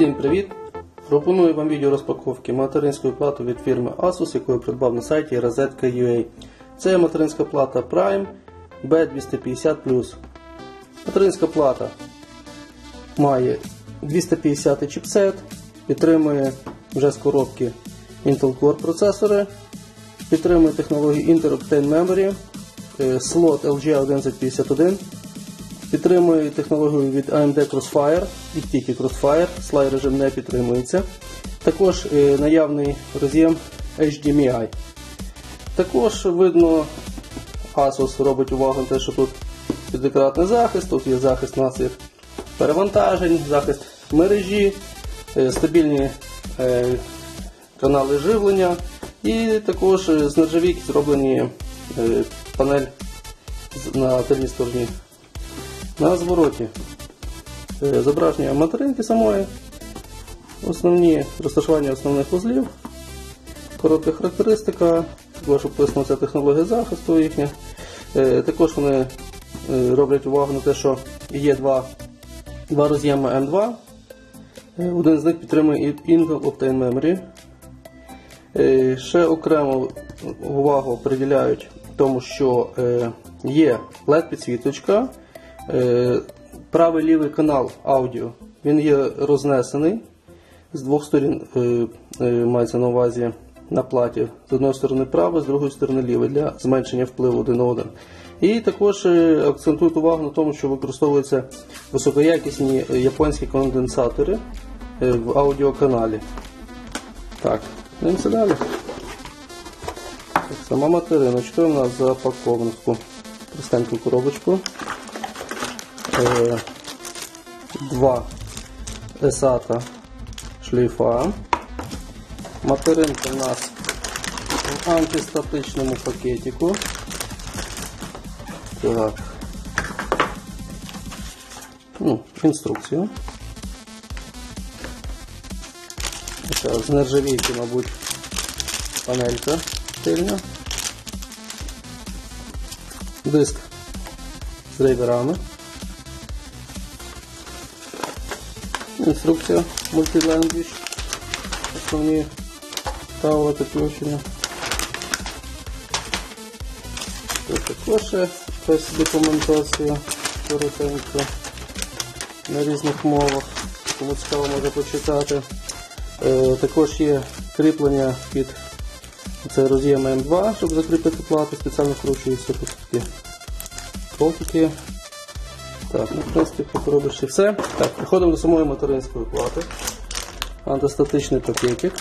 Всім привіт! Пропоную вам відео розпаковки материнської плати від фірми Asus, яку я придбав на сайті Rosetka.ua. Це материнська плата Prime B250. Материнська плата має 250 чіпсет, підтримує вже з коробки Intel Core процесори, підтримує технологію Inter-Optane Memory, е, слот LG1151. Підтримує технологію від AMD Crossfire і тільки Crossfire, слай режим не підтримується. Також е, наявний роз'єм HDMI. Також видно, Asus робить увагу на те, що тут підекратний захист, тут є захист наших перевантажень, захист мережі, е, стабільні е, канали живлення і також з нержавійки зроблені панель на тильній стороні. На звороті е, зображення материнки самої, основні розташування основних вузлів, коротка характеристика, також описана технологія захисту їхня. Е, Також вони е, роблять увагу на те, що є два, два роз'єми M2. Е, Один з них підтримує Intel Optane Memory. Ще окремо увагу приділяють тому, що є LED-підсвіточка, правий лівий канал аудіо. Він є рознесений з двох сторін, е, е, мається на увазі на платі. З одної сторони правий, з другої сторони лівий для зменшення впливу один на один. І також е, акцентують увагу на тому, що використовуються високоякісні е, японські конденсатори е, в аудіоканалі. Так, йдемося далі. Так, Сама материночка у нас запакована в таку простеньку коробочку. Е, Два есата шлейфа. Материнка у нас в антистатичному пакетику. Так. Ну, інструкцію. Така з нержавійки, мабуть, панелька тильна. Диск з драйверами. Інструкція мультиленгвіж. Основні правила підключення. Тут також якась документація коротенька на різних мовах. Кому цікаво може почитати. Е, також є кріплення під цей роз'єм М2, щоб закріпити плати, спеціально вкручуються тут такі колтики. Так, ну, в принципі, по коробочці все. Так, переходимо до самої материнської плати. Антистатичний пакетик.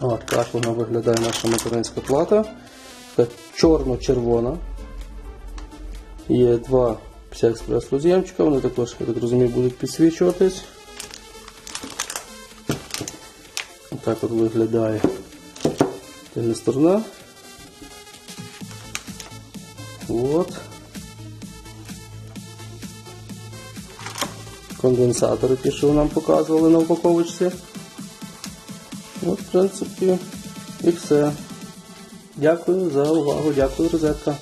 От так вона виглядає наша материнська плата. Така чорно-червона. Є два експрес роз'ємчика, вони також, я так розумію, будуть підсвічуватись. Отак от виглядає тильна сторона. Вот. Конденсатори, ті, що нам показували на упаковочці. От, в принципі, і все. Дякую за увагу, дякую, розетка.